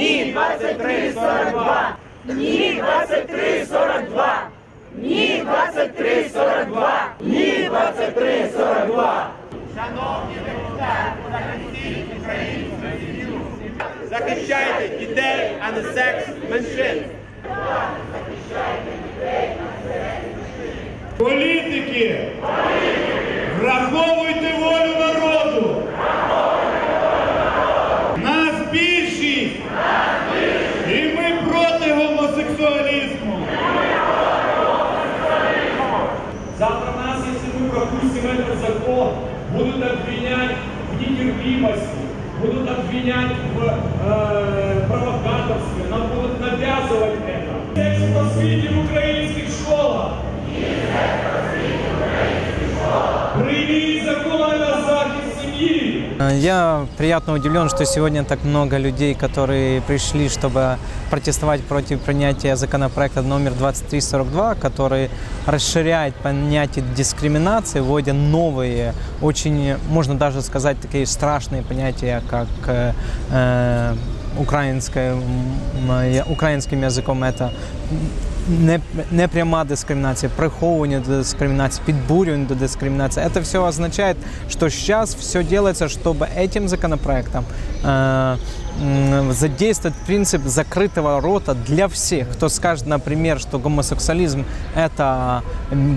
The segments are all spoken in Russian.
Ні 2342! Ні 2342! Ні 2342! Ні 2342! Шановні депутати, захистіть українську сім'ю! Захищайте дітей, а не секс меншин! Політики, враховуйте будут обвинять в нетерпимости, будут обвинять в э, провокаторстве, нам будут навязывать это. Секс просвіті в українських школах. Я приятно удивлен, что сегодня так много людей, которые пришли, чтобы протестовать против принятия законопроекта номер 2342, который расширяет понятие дискриминации, вводя новые, очень, можно даже сказать, такие страшные понятия, как э, э, украинское, э, украинским языком это не, непряма дискриминация, приховывание до дискриминации, підбурювання до дискриминации. Это все означает, что сейчас все делается, чтобы этим законопроектом э, задействовать принцип закрытого рота для всех. Кто скажет, например, что гомосексуализм – это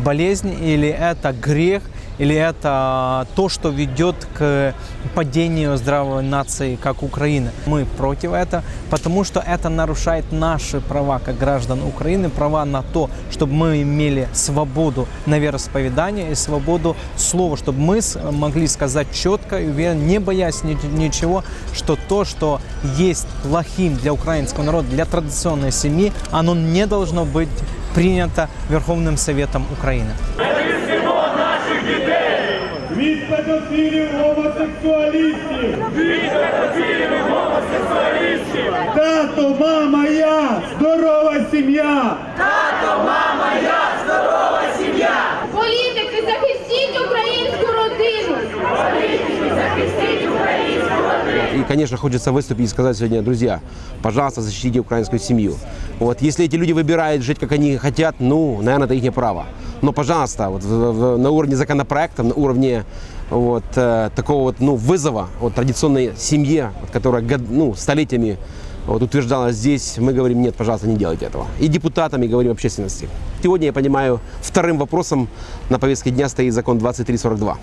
болезнь или это грех, или это то, что ведет к падению здравой нации, как Украина. Мы против этого, потому что это нарушает наши права, как граждан Украины, права на то, чтобы мы имели свободу на вероисповедание и свободу слова, чтобы мы могли сказать четко и уверенно, не боясь ни- ничего, что то, что есть плохим для украинского народа, для традиционной семьи, оно не должно быть принято Верховным Советом Украины Від педофілів гомосексуалістів. Від педофілів гомосексуалістів. Тато, мама, я, здорова сім'я. Політики, Конечно, хочется выступить и сказать сегодня, друзья, пожалуйста, защитите украинскую семью. Вот, если эти люди выбирают жить, как они хотят, ну, наверное, это их право. Но, пожалуйста, вот, на уровне законопроекта, на уровне вот, э, такого вот, ну, вызова вот, традиционной семье, вот, которая ну, столетиями вот, утверждалась здесь, мы говорим, нет, пожалуйста, не делайте этого. И депутатам, и говорим общественности. Сегодня, я понимаю, вторым вопросом на повестке дня стоит закон 2342.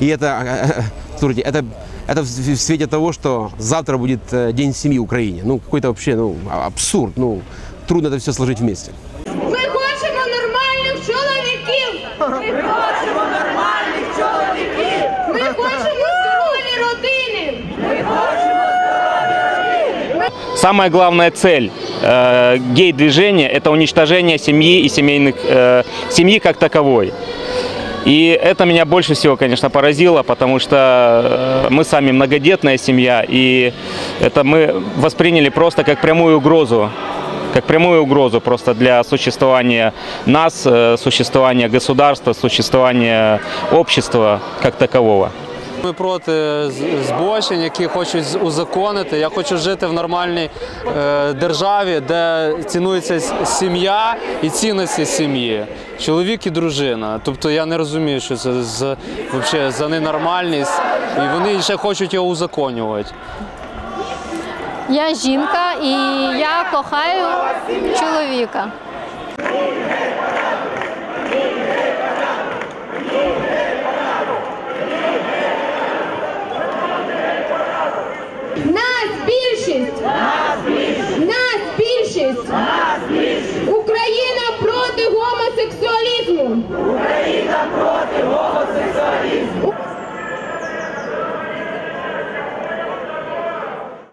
И это, э, слушайте, это, это в в свете того, что завтра будет э, День семьи в Украине. Ну, какой-то вообще, ну, а- абсурд. Ну, трудно это все сложить вместе. Ми хочемо нормальних чоловіків! Ми хочемо нормальних чоловіків! Ми хочемо здорові родини! Ми хочемо здорові родини! Самая главная цель э, гей-движения – это уничтожение семьи и семейных, э, семьи как таковой. И это меня больше всего, конечно, поразило, потому что э, мы сами многодетная семья, и это мы восприняли просто как прямую угрозу, как прямую угрозу просто для существования нас, э, существования государства, существования общества как такового. Ми проти збочень, які хочуть узаконити. Я хочу жити в нормальній е, державі, де цінується сім'я і цінності сім'ї, чоловік і дружина. Тобто я не розумію, що це за, вообще, за ненормальність, і вони ще хочуть його узаконювати. Я жінка і я кохаю чоловіка. Нас